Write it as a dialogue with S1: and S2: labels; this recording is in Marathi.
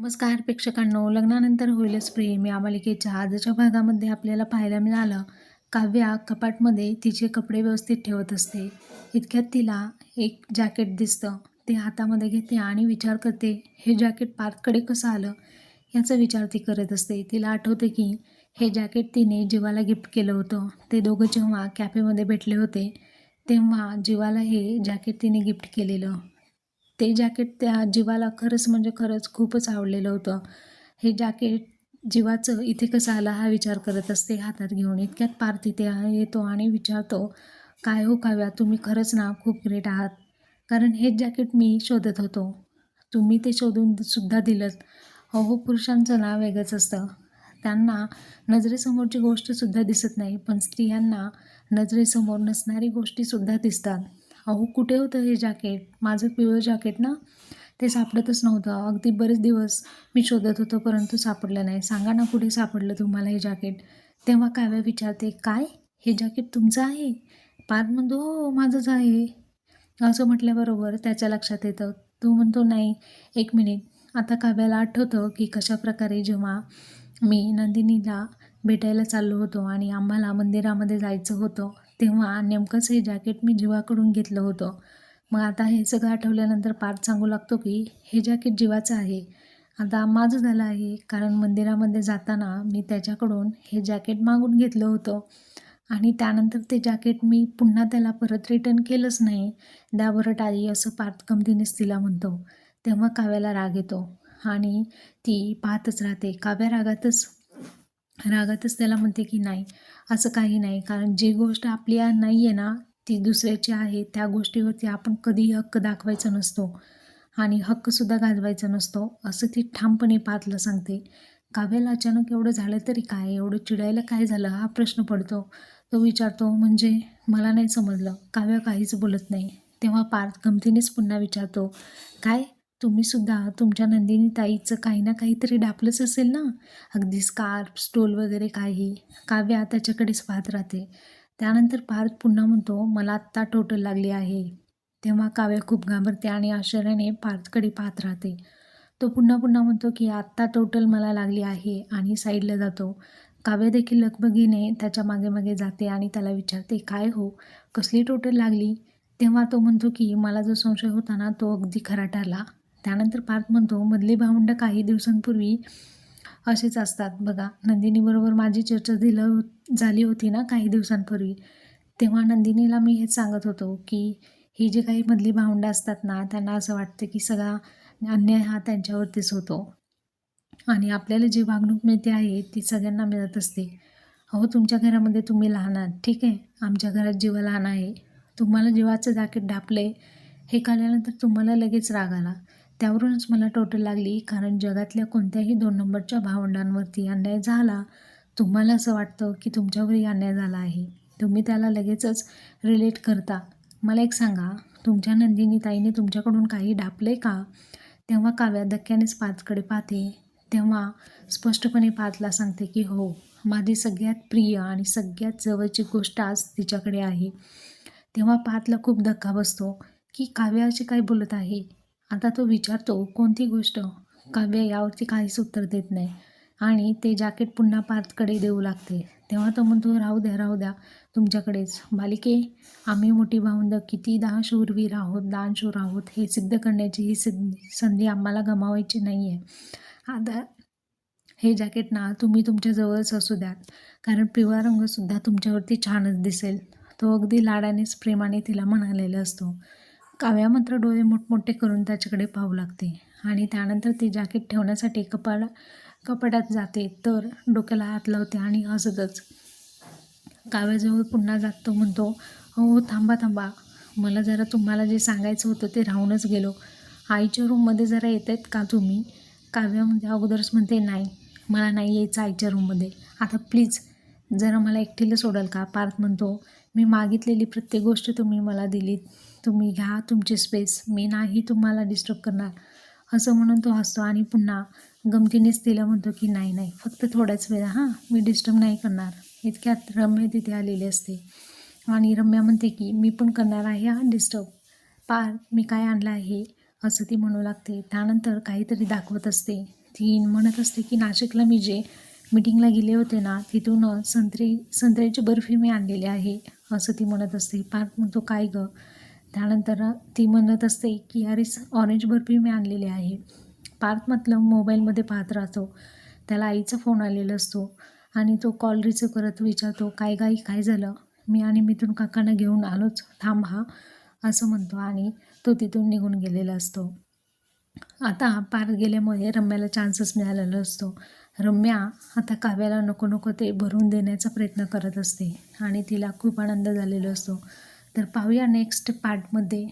S1: नमस्कार प्रेक्षकांनो लग्नानंतर होईलच प्रेम. या मालिकेच्या आजच्या भागामध्ये आपल्याला पाहायला मिळालं काव्या कपाटमध्ये तिचे कपडे व्यवस्थित ठेवत असते. इतक्यात तिला एक जॅकेट दिसतं. ते हातामध्ये घेते आणि विचार करते हे जॅकेट पार्थकडे कसं आलं? याचा विचार ती करत असते. तिला आठवते की हे जॅकेट तिने जीवाला गिफ्ट केलं होतं. ते दोघं जेव्हा कॅफेमध्ये भेटले होते तेव्हा जीवाला हे जॅकेट तिने गिफ्ट केलेलं. ते जॅकेट त्या जीवाला खरंच म्हणजे खरंच खूपच आवडलेलं होतं. हे जॅकेट जीवाचं इथे कसं आलं हा विचार करत असते हातात घेऊन. इतक्यात पार तिथे येतो आणि विचारतो काय हो काव्या तुम्ही खरंच ना खूप ग्रेट आहात. कारण हेच जॅकेट मी शोधत होतो. तुम्ही ते शोधून सुद्धा दिलं अहो हो, पुरुषांचं ना वेगळंच असतं. त्यांना नजरेसमोरची गोष्टसुद्धा दिसत नाही पण स्त्रियांना नजरेसमोर नसणारी गोष्टीसुद्धा दिसतात. अहो कुठे होतं हे जॅकेट माझं पिवळं जॅकेट ना ते सापडतच नव्हतं. अगदी बरेच दिवस मी शोधत होतो परंतु सापडलं नाही. सांगा ना कुठे सापडलं तुम्हाला हे जॅकेट तेव्हा काव्या विचारते काय? हे जॅकेट तुमचं आहे? पार म्हणतो हो, हो माझंच आहे. असं म्हटल्याबरोबर त्याच्या लक्षात येतं. तो म्हणतो नाही एक मिनिट आता काव्याला आठवतं की कशाप्रकारे जेव्हा मी नंदिनीला भेटायला चाललो होतो आणि आम्हाला मंदिरामध्ये जायचं होतं तेव्हा नेमकंच हे जॅकेट मी जीवाकडून घेतलं होतं. मग आता हे सगळं आठवल्यानंतर पार्थ सांगू लागतो की हे जॅकेट जीवाचं आहे. आता माझं झालं आहे कारण मंदिरामध्ये जाताना मी त्याच्याकडून हे जॅकेट मागून घेतलं होतं. आणि त्यानंतर ते जॅकेट मी पुन्हा त्याला परत रिटर्न केलंच नाही. द्या बरं टाळी असं पार्थ कमतीनेच तिला म्हणतो. तेव्हा काव्याला राग येतो. आणि ती पाहतच राहते. काव्या रागातच रागातच त्याला म्हणते की नाही असं काही नाही. कारण जी गोष्ट आपली नाही आहे ना ती दुसऱ्याची आहे. त्या गोष्टीवरती आपण कधीही हक्क दाखवायचा नसतो. आणि हक्कसुद्धा गाजवायचा नसतो असं ती ठामपणे पातलं सांगते. काव्याला अचानक एवढं झालं तरी काय? एवढं चिडायला काय झालं? हा प्रश्न पडतो. तो विचारतो म्हणजे मला नाही समजलं. काव्य काहीच बोलत नाही. तेव्हा पार्थ गमतीनेच पुन्हा विचारतो काय? तुम्हीसुद्धा तुमच्या नंदिनी ताईचं काही ना काहीतरी डापलंच असेल ना? अगदी स्कार्फ स्टोल वगैरे काही. काव्या त्याच्याकडेच पाहत राहते. त्यानंतर पार्थ पुन्हा म्हणतो मला आत्ता टोटल लागली आहे. तेव्हा काव्य खूप घाबरते आणि आश्चर्याने पार्थकडे पाहत राहते. तो पुन्हा पुन्हा म्हणतो की आत्ता टोटल मला लागली आहे आणि साईडला जातो. काव्य देखील लगबगीने त्याच्यामागे मागे जाते आणि त्याला विचारते काय हो? कसली टोटल लागली? तेव्हा तो म्हणतो की मला जो संशय होता ना तो अगदी खरा ठरला. त्यानंतर पार्थ म्हणतो मधली भावंड काही दिवसांपूर्वी असेच असतात. बघा नंदिनीबरोबर माझी चर्चा दिलं झाली होती ना काही दिवसांपूर्वी. तेव्हा नंदिनीला मी हेच सांगत होतो की ही जी काही मधली भावंडं असतात ना त्यांना असं वाटतं की सगळा अन्याय हा त्यांच्यावरतीच होतो. आणि आपल्याला जी वागणूक मिळते आहे ती सगळ्यांना मिळत असते. अहो तुमच्या घरामध्ये तुम्ही लहान आहात ठीक आहे? आमच्या घरात जीवा लहान आहे. तुम्हाला जीवाचं ढापलं आहे हे कळल्यानंतर तुम्हाला लगेच राग आला. त्यावरूनच मला टोटल लागली कारण जगातल्या कोणत्याही दोन नंबरच्या भावंडांवरती अन्याय झाला तुम्हाला असं वाटतं की तुमच्यावरही अन्याय झाला आहे. तुम्ही त्याला लगेचच रिलेट करता. मला एक सांगा तुमच्या नंदिनी ताईने तुमच्याकडून काही डापले का? तेव्हा काव्या धक्क्यानेच पाचकडे पाहते. तेव्हा स्पष्टपणे पाचला सांगते की हो माझी सगळ्यात प्रिय आणि सगळ्यात जवळची गोष्ट आज तिच्याकडे आहे. तेव्हा पाचला खूप धक्का बसतो. की काव्या काय बोलत आहे? आता तो विचारतो कोणती गोष्ट? काव्य यावरती काहीच उत्तर देत नाही आणि ते जॅकेट पुन्हा पार्थकडे देऊ लागते. तेव्हा तो म्हणतो राहू द्या राहू द्या तुमच्याकडेच. बालिके आम्ही मोठी भावंड किती दहा शूरवीर आहोत दानशूर आहोत हे सिद्ध करण्याची ही सिद्ध संधी आम्हाला गमावायची नाही आहे आता हे जॅकेट ना तुम्ही तुमच्याजवळच असू द्यात. कारण पिवळा रंगसुद्धा तुमच्यावरती छानच दिसेल. तो अगदी लाडानेच प्रेमाने तिला म्हणालेला असतो. काव्या मात्र डोळे मोठमोठे करून त्याच्याकडे पाहू लागते. आणि त्यानंतर ती जॅकेट ठेवण्यासाठी कपाळा कपाटात जाते. तर डोक्याला हात लावते आणि हसतच. काव्याजवळ पुन्हा जात तो म्हणतो हो थांबा थांबा. मला जरा तुम्हाला जे सांगायचं होतं ते राहूनच गेलो. आईच्या रूममध्ये जरा येत आहेत का तुम्ही? काव्यामध्ये म्हणजे अगोदरच म्हणते नाही. मला नाही यायचं आईच्या रूममध्ये आता प्लीज जरा मला एकटीला सोडाल का? पार्थ म्हणतो मी मागितलेली प्रत्येक गोष्ट तुम्ही मला दिलीत. तुम्ही घ्या तुमची स्पेस मी नाही तुम्हाला डिस्टर्ब करणार. असं म्हणून तो हसतो आणि पुन्हा गमतीनेच तिला म्हणतो की नाही नाही फक्त थोड्याच वेळा हां मी डिस्टर्ब नाही करणार. इतक्यात रम्य तिथे आलेली असते. आणि रम्या म्हणते की मी पण करणार आहे हा डिस्टर्ब पार मी काय आणलं आहे? असं ती म्हणू लागते. त्यानंतर काहीतरी दाखवत असते. ती म्हणत असते की नाशिकला मी जे मीटिंगला गेले होते ना तिथून संत्री संत्र्याची बर्फी मी आणलेली आहे असं ती म्हणत असते. पार्थ म्हणतो काय गं? त्यानंतर ती म्हणत असते की अरे ऑरेंज बर्फी मी आणलेली आहे. पार्थ म्हटलं मोबाईलमध्ये पाहत राहतो. त्याला आईचा फोन आलेला असतो आणि तो कॉल रिसिव्ह करत विचारतो काय गाई काय झालं? मी आणि मिथून काकांना घेऊन आलोच. थांब हा असं म्हणतो आणि तो तिथून निघून गेलेला असतो. आता पार गेल्यामुळे रम्याला चान्सच मिळालेला असतो. रम्या आता काव्याला नको नको ते भरून देण्याचा प्रयत्न करत असते आणि तिला खूप आनंद झालेला असतो. तर पाहूया नेक्स्ट पार्टमध्ये